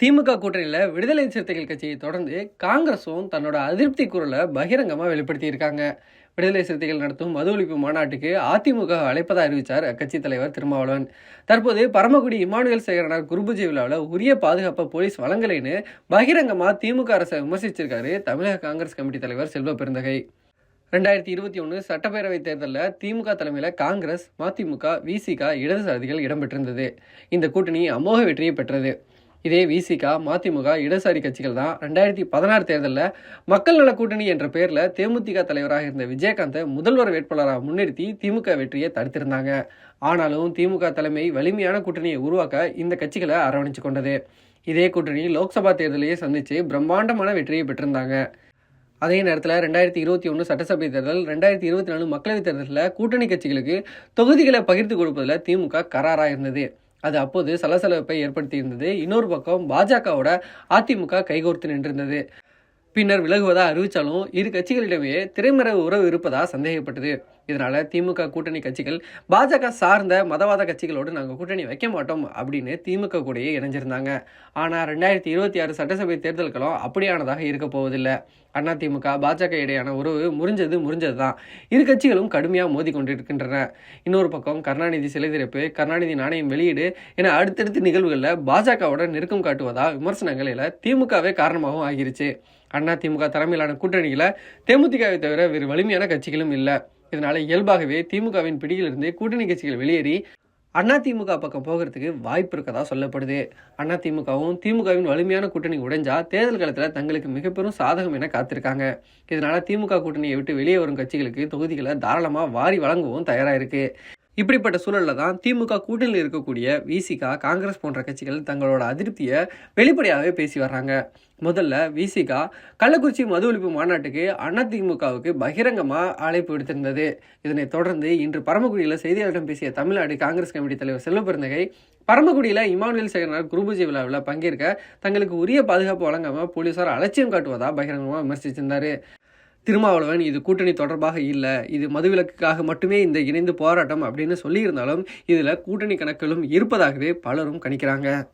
திமுக கூட்டணியில் விடுதலை சிறுத்தைகள் கட்சியை தொடர்ந்து காங்கிரஸும் தன்னோட அதிருப்தி குரலை பகிரங்கமாக வெளிப்படுத்தியிருக்காங்க. விடுதலை சிறுத்தைகள் நடத்தும் மது ஒழிப்பு மாநாட்டுக்கு அதிமுக அழைப்பதாக அறிவித்தார் அக்கட்சி தலைவர் திருமாவளவன். தற்போது பரமக்குடி இமானுவேல் சேகரனார் குருபூஜை விழாவில் உரிய பாதுகாப்பை போலீஸ் வழங்கலைன்னு பகிரங்கமாக திமுக அரசை விமர்சிச்சிருக்காரு தமிழக காங்கிரஸ் கமிட்டி தலைவர் செல்வ பெருந்தகை. ரெண்டாயிரத்தி இருபத்தி ஒன்று சட்டப்பேரவைத் தேர்தலில் திமுக தலைமையில் காங்கிரஸ் மதிமுக விசிக இடதுசாரிகள் இடம்பெற்றிருந்தது. இந்த கூட்டணி அமோக வெற்றியை பெற்றது. இதே விசிகா மதிமுக இடதுசாரி கட்சிகள் தான் ரெண்டாயிரத்தி பதினாறு தேர்தலில் மக்கள் நல கூட்டணி என்ற பெயரில் தேமுதிக தலைவராக இருந்த விஜயகாந்தை முதல்வர் வேட்பாளராக முன்னிறுத்தி திமுக வெற்றியை தடுத்திருந்தாங்க. ஆனாலும் திமுக தலைமை வலிமையான கூட்டணியை உருவாக்க இந்த கட்சிகளை அரவணைச்சு கொண்டது. இதே கூட்டணி லோக்சபா தேர்தலையே சந்தித்து பிரம்மாண்டமான வெற்றியை பெற்றிருந்தாங்க. அதே நேரத்தில் ரெண்டாயிரத்தி இருபத்தி ஒன்று சட்டசபை தேர்தல் ரெண்டாயிரத்தி இருபத்தி நாலு மக்களவைத் தேர்தலில் கூட்டணி கட்சிகளுக்கு தொகுதிகளை பகிர்ந்து கொடுப்பதில் திமுக கராராக இருந்தது. அது அப்போது சலசலப்பை ஏற்படுத்தியிருந்தது. இன்னொரு பக்கம் பாஜகவோட அதிமுக கைகோர்த்து நின்றிருந்தது. பின்னர் விலகுவதா அறிவித்தாலும் இரு கட்சிகளிடமே திரைமறைவு உறவு இருப்பதா சந்தேகப்பட்டது. இதனால் திமுக கூட்டணி கட்சிகள் பாஜக சார்ந்த மதவாத கட்சிகளோடு நாங்கள் கூட்டணி வைக்க மாட்டோம் அப்படின்னு திமுக கூடயே இணைஞ்சிருந்தாங்க. ஆனால் ரெண்டாயிரத்தி இருபத்தி ஆறு சட்டசபை தேர்தல்களும் அப்படியானதாக இருக்க போவதில்லை. அதிமுக பாஜக இடையான உறவு முறிஞ்சது முறிஞ்சது தான் இரு கட்சிகளும் கடுமையாக மோதி கொண்டிருக்கின்றன. இன்னொரு பக்கம் கருணாநிதி சிலை திறப்பு கருணாநிதி நாணயம் வெளியீடு என அடுத்தடுத்த நிகழ்வுகளில் பாஜகவோட நெருக்கம் காட்டுவதா விமர்சனங்களில் திமுகவே காரணமாகவும் ஆகிருச்சு. அண்ணா திமுக தலைமையிலான கூட்டணியில் தேமுதிகவை தவிர வேறு வலிமையான கட்சிகளும் இல்லை. இதனால இயல்பாகவே திமுகவின் பிடியிலிருந்து கூட்டணி கட்சிகள் வெளியேறி அதிமுக பக்கம் போகிறதுக்கு வாய்ப்பு இருக்கதா சொல்லப்படுது. அதிமுகவும் திமுகவின் வலிமையான கூட்டணி உடைஞ்சா தேர்தல் காலத்தில் தங்களுக்கு மிக பெரும் சாதகம் என காத்திருக்காங்க. இதனால திமுக கூட்டணியை விட்டு வெளியே வரும் கட்சிகளுக்கு தொகுதிகளை தாராளமாக வாரி வழங்கவும் தயாராக இருக்கு. இப்படிப்பட்ட சூழலில் தான் திமுக கூட்டணியில் இருக்கக்கூடிய விசிகா காங்கிரஸ் போன்ற கட்சிகள் தங்களோட அதிருப்தியை வெளிப்படையாகவே பேசி வர்றாங்க. முதல்ல விசிகா கள்ளக்குறிச்சி மது ஒழிப்பு மாநாட்டுக்கு அதிமுகவுக்கு பகிரங்கமாக அழைப்பு விடுத்திருந்தது. இதனைத் தொடர்ந்து இன்று பரமக்குடியில் செய்தியாளர்களிடம் பேசிய தமிழ்நாடு காங்கிரஸ் கமிட்டி தலைவர் செல்வபெருந்தகை பரமக்குடியில் இமானுவேல் சேகரனார் குருபூஜி விழாவில் பங்கேற்க தங்களுக்கு உரிய பாதுகாப்பு வழங்காமல் போலீசார் அலட்சியம் காட்டுவதா பகிரங்கமாக விமர்சிச்சிருந்தாரு. திருமாவளவன் இது கூட்டணி தொடர்பாக இல்லை இது மதுவிலக்குக்காக மட்டுமே இந்த இணைந்து போராட்டம் அப்படின்னு சொல்லியிருந்தாலும் இதில் கூட்டணி கணக்குகளும் இருப்பதாகவே பலரும் கணிக்கிறாங்க.